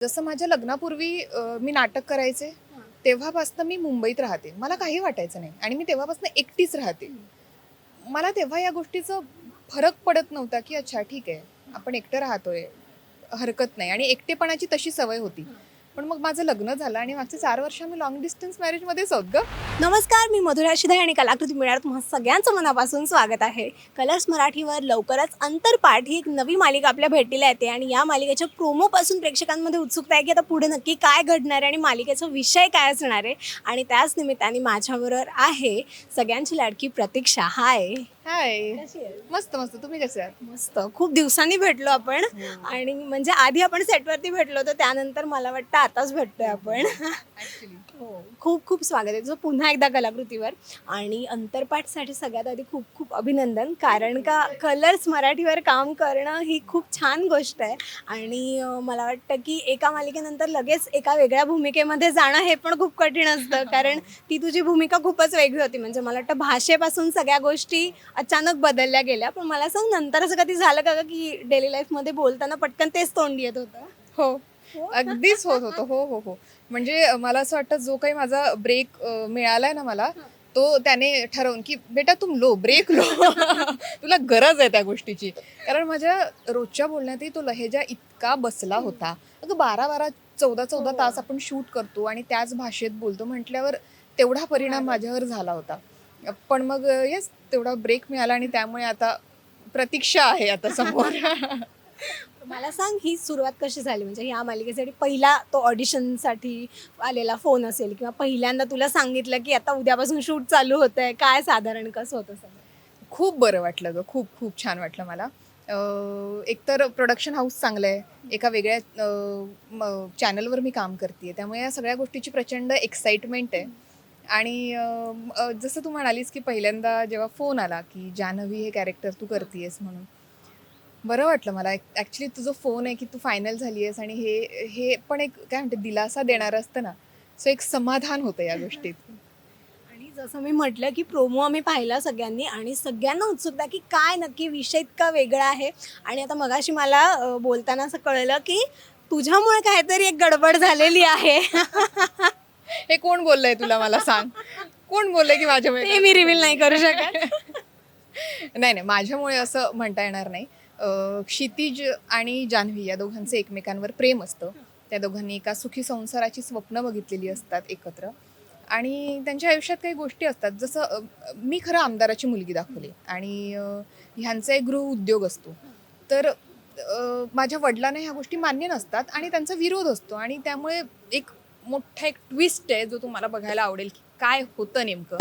जसं माझ्या लग्नापूर्वी मी नाटक करायचे. तेव्हापासून मी मुंबईत राहते. मला काही वाटायचं नाही. आणि मी तेव्हापासून एकटीच राहते. मला तेव्हा या गोष्टीचं फरक पडत नव्हता की अच्छा ठीक आहे. आपण एकटं राहतोय. हरकत नाही. आणि एकटेपणाची तशी सवय होती. पण मग माझं लग्न झालं आणि मागचे चार वर्ष आम्ही लॉंग डिस्टन्स मॅरेजमध्येच आहोत ग. नमस्कार मी मधुरा शिधाय आणि कलाकृती मिळणार तुम्हा सगळ्यांचं मनापासून स्वागत आहे. कलर्स मराठीवर लवकरच अंतरपाठ ही एक नवी मालिका आपल्या भेटीला येते आणि या मालिकेच्या प्रोमोपासून प्रेक्षकांमध्ये उत्सुकता आहे की आता पुढे नक्की काय घडणार आहे आणि मालिकेचा विषय काय असणार आहे आणि त्याच निमित्ताने माझ्याबरोबर आहे सगळ्यांची लाडकी प्रतीक्षा. हाय हाय मस्त मस्त. तुम्ही कसे आहात? मस्त. खूप दिवसांनी भेटलो आपण आणि म्हणजे आधी आपण सेटवरती भेटलो होतो त्यानंतर मला वाटतं आताच भेटतोय आपण. खूप खूप स्वागत आहे तुझं पुन्हा एकदा कलाकृतीवर. आणि अंतरपाठसाठी सगळ्यात आधी खूप खूप अभिनंदन. कारण का कलर्स मराठीवर काम करणं ही खूप छान गोष्ट आहे. आणि मला वाटतं की एका मालिकेनंतर लगेच एका वेगळ्या भूमिकेमध्ये जाणं हे पण खूप कठीण असतं. कारण ती तुझी भूमिका खूपच वेगळी होती. म्हणजे मला वाटतं भाषेपासून सगळ्या गोष्टी अचानक बदलल्या गेल्या. पण मला सांग नंतर असं कधी झालं का की डेली लाईफमध्ये बोलताना पटकन तेच तोंड येत होतं? हो. अगदीच होत होतं. हो हो हो. म्हणजे मला असं वाटतं जो काही माझा ब्रेक मिळालाय ना मला तो त्याने ठरवून की बेटा तुम लो ब्रेक लो. तुला गरज आहे त्या गोष्टीची. कारण माझ्या रोजच्या बोलण्यातही तो लहेजा इतका बसला होता. अगं बारा बारा चौदा चौदा हो. तास आपण शूट करतो आणि त्याच भाषेत बोलतो म्हटल्यावर तेवढा परिणाम माझ्यावर झाला होता. पण मग येस तेवढा ब्रेक मिळाला आणि त्यामुळे आता प्रतीक्षा आहे आता समोर. मला सांग ही सुरुवात कशी झाली? म्हणजे ह्या मालिकेसाठी पहिला तो ऑडिशनसाठी आलेला फोन असेल किंवा पहिल्यांदा तुला सांगितलं की आता उद्यापासून शूट चालू होत आहे काय साधारण कसं होतं सगळं? खूप बरं वाटलं गं. खूप खूप छान वाटलं मला. एकतर प्रोडक्शन हाऊस चांगलं आहे एका वेगळ्या चॅनलवर मी काम करते त्यामुळे या सगळ्या गोष्टीची प्रचंड एक्साइटमेंट आहे. आणि जसं तू म्हणालीस की पहिल्यांदा जेव्हा फोन आला की जान्हवी हे कॅरेक्टर तू करतेयस म्हणून. बरं वाटलं मला. ॲक्च्युली तुझं फोन आहे की तू फायनल झाली आहेस आणि हे हे पण एक काय म्हणते दिलासा देणारं असतं ना. सो एक समाधान होतं या गोष्टीत. आणि जसं मी म्हटलं की प्रोमो आम्ही पाहिला सगळ्यांनी आणि सगळ्यांना उत्सुकता की काय नक्की विषय इतका वेगळा आहे. आणि आता मगाशी मला अं, बोलताना असं कळलं की तुझ्यामुळे काहीतरी एक गडबड झालेली आहे. हे कोण बोललंय तुला मला सांग? कोण बोललंय की माझ्यामुळे ते मी रिव्हील नाही करू शकत. नाही नाही. माझ्यामुळे असं म्हणता येणार नाही. क्षितिज आणि जान्हवी या दोघांचं एकमेकांवर प्रेम असतं. त्या दोघांनी एका सुखी संसाराची स्वप्न बघितलेली असतात एकत्र. आणि त्यांच्या आयुष्यात काही गोष्टी असतात. जसं मी खरं आमदाराची मुलगी दाखवली आणि ह्यांचा एक गृह उद्योग असतो. तर माझ्या वडिलांना ह्या गोष्टी मान्य नसतात आणि त्यांचा विरोध असतो. आणि त्यामुळे एक मोठा एक ट्विस्ट आहे जो तुम्हाला बघायला आवडेल की काय होतं नेमकं?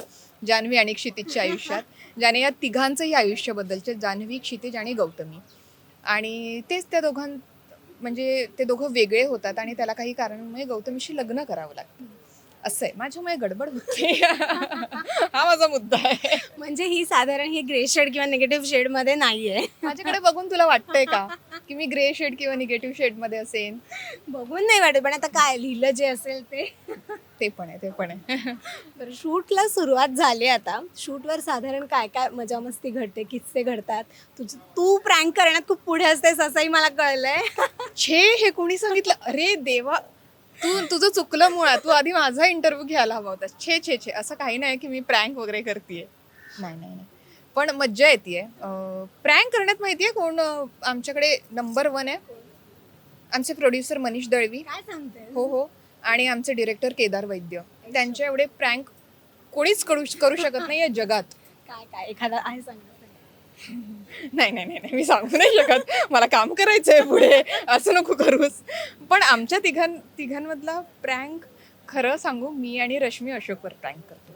जान्हवी आणि क्षितिजच्या आयुष्यात. ज्याने या तिघांचंही आयुष्य बदलचे जान्हवी क्षितिज आणि गौतमी. आणि तेच त्या दोघां म्हणजे ते दोघं वेगळे होतात आणि त्याला काही कारणामुळे गौतमीशी लग्न करावं लागतं. असं आहे. माझ्यामुळे गडबड होते. हा माझा मुद्दा आहे. म्हणजे ही साधारण ही ग्रे शेड किंवा निगेटिव्ह शेडमध्ये नाहीये. माझ्याकडे बघून तुला वाटतंय का? की मी ग्रे शेड किंवा निगेटिव्ह शेडमध्ये असेन. बघून नाही वाटत पण आता काय लिहिलं जे असेल ते. ते पण आहे ते पण आहे. तर शूटला सुरुवात झाली आता. शूटवर साधारण काय काय मजा मस्ती घडते किस्से घडतात. तुझ तू प्रँक करण्यात खूप पुढे असतेस असंही मला कळलंय. छे हे कोणी सांगितलं? अरे देवा तू तुझं चुकलं मुळात. तू आधी माझा इंटरव्ह्यू घ्यायला हवा होता. छे छे छे असं काही नाही की मी प्रँक वगैरे करते नाही नाही नाही. पण मज्जा येते प्रँक करण्यात माहितीये कोण? अं, आमच्याकडे नंबर वन आहे. आमचे प्रोड्युसर मनीष दळवी. हो हो. आणि आमचे डिरेक्टर केदार वैद्य. त्यांच्या एवढे प्रँक कोणीच करू करू शकत नाही या जगात. काय काय? एखादा आहे नाही नाही नाही, मी सांगू नाही शकत. मला काम करायचंय पुढे. असं नको करूस. पण आमच्या तिघां तिघांमधला प्रँक खरं सांगू मी आणि रश्मी अशोकवर प्रँक करतो.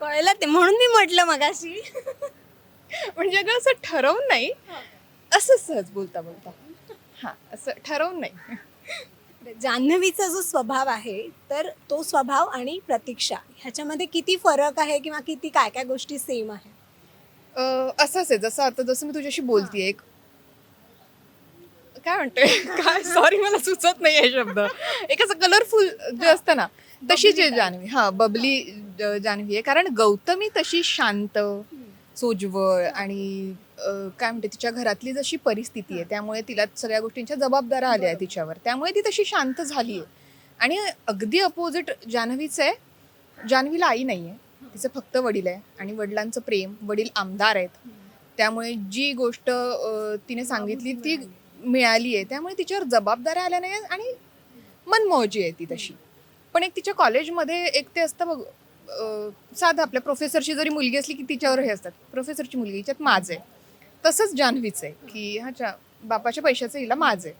कळलं ते. म्हणून मी म्हटलं मगाशी. म्हणजे अगं असं ठरवून नाही. असं सहज बोलता बोलता. हां असं ठरवून नाही. जान्हवीचा जो स्वभाव आहे तर तो स्वभाव आणि प्रतीक्षा ह्याच्यामध्ये किती फरक आहे किंवा किती काय काय गोष्टी सेम आहे? असंच आहे. जसं आता जसं मी तुझ्याशी बोलतीये एक. काय म्हणते काय? सॉरी मला सुचत नाही हे शब्द. एक असं कलरफुल जे असतं ना तशी जे जान्हवी हा बबली जान्हवी आहे. कारण गौतमी तशी शांत सोज्वळ आणि काय म्हणते तिच्या घरातली जशी परिस्थिती आहे त्यामुळे तिला सगळ्या गोष्टींच्या जबाबदाऱ्या आल्या आहे तिच्यावर. त्यामुळे ती तशी शांत झाली आहे. आणि अगदी अपोजिट जान्हवीचं आहे. जान्हवीला आई नाही आहे. तिचं फक्त वडील आहे आणि वडिलांचं प्रेम वडील आमदार आहेत. त्यामुळे जी गोष्ट तिने सांगितली ती मिळाली. आहे. त्यामुळे तिच्यावर जबाबदाऱ्या आल्या नाही आणि मनमोजी आहे ती तशी. पण एक तिच्या कॉलेजमध्ये एक ते असतं बघ साधं आपल्या प्रोफेसरची जरी मुलगी असली की तिच्यावर हे असतात. प्रोफेसरची मुलगी हिच्यात माज आहे. तसंच जान्हवीचं आहे की ह्याच्या बापाच्या पैशाचं हिला माज आहे.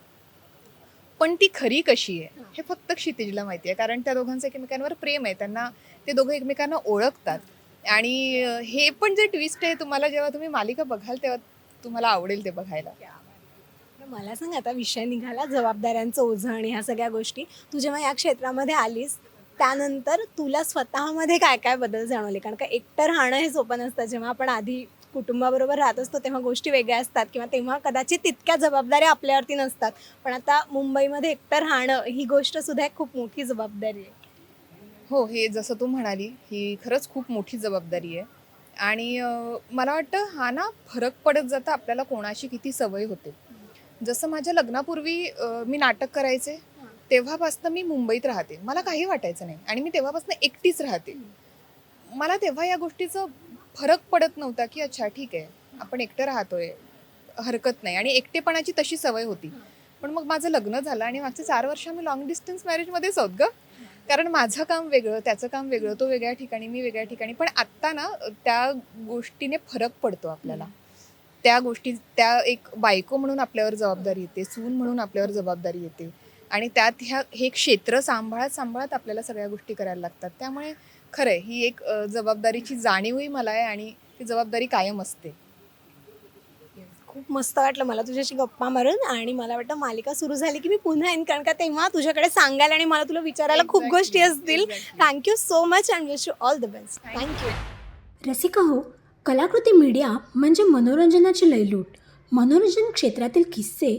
पण ती खरी कशी आहे हे फक्त क्षितिजला माहिती आहे. कारण त्या दोघांचं एकमेकांवर प्रेम आहे. त्यांना ते दोघं एकमेकांना ओळखतात. आणि हे पण जे ट्विस्ट आहे तुम्हाला जेव्हा तुम्ही मालिका बघाल तेव्हा तुम्हाला आवडेल ते बघायला. मला सांग आता विषय निघाला जबाबदाऱ्यांचं ओझं आणि ह्या सगळ्या गोष्टी. तू जेव्हा या क्षेत्रामध्ये आलीस त्यानंतर तुला स्वतःमध्ये काय काय बदल जाणवले? कारण का एकटं राहणं हे सोपं नसतं. जेव्हा आपण आधी कुटुंबाबरोबर राहत असतो तेव्हा गोष्टी वेगळ्या असतात किंवा तेव्हा कदाचित तितक्या जबाबदाऱ्या आपल्यावरती नसतात. पण आता मुंबईमध्ये एकटं राहणं ही गोष्ट सुद्धा एक खूप मोठी जबाबदारी आहे. हो हे जसं तू म्हणाली ही खरंच खूप मोठी जबाबदारी आहे. आणि मला वाटतं हा ना फरक पडत जाता आपल्याला कोणाशी किती सवय होते. जसं माझ्या लग्नापूर्वी मी नाटक करायचे. तेव्हापासनं मी मुंबईत राहते. मला काही वाटायचं नाही. आणि मी तेव्हापासनं एकटीच राहते. मला तेव्हा या गोष्टीचं फरक पडत नव्हता की अच्छा ठीक आहे. आपण एकटं राहतोय. हरकत नाही. आणि एकटेपणाची तशी सवय होती. पण मग माझं लग्न झालं आणि मागचे चार वर्ष आम्ही लॉंग डिस्टन्स मॅरेजमध्येच आहोत ग. कारण माझं काम वेगळं त्याचं काम वेगळं तो वेगळ्या ठिकाणी मी वेगळ्या ठिकाणी. पण आत्ता ना त्या गोष्टीने फरक पडतो आपल्याला. त्या गोष्टी त्या एक बायको म्हणून आपल्यावर जबाबदारी येते सून म्हणून आपल्यावर जबाबदारी येते. आणि त्यात ह्या हे क्षेत्र सांभाळत सांभाळत आपल्याला सगळ्या गोष्टी करायला लागतात. त्यामुळे खरं आहे ही एक जबाबदारीची जाणीवही मला आहे आणि ती जबाबदारी कायम असते. खूप मस्त वाटलं मला तुझ्याशी गप्पा मारून आणि मला वाटतं मालिका सुरू झाली की मी पुन्हा येईन कारण का तेव्हा तुझ्याकडे सांगायला आणि मला तुला विचारायला खूप गोष्टी असतील. Thank you so much and wish you all the best thank you Rasika हो कलाकृती मीडिया म्हणजे मनोरंजनाची लयलूट. मनोरंजन क्षेत्रातील किस्से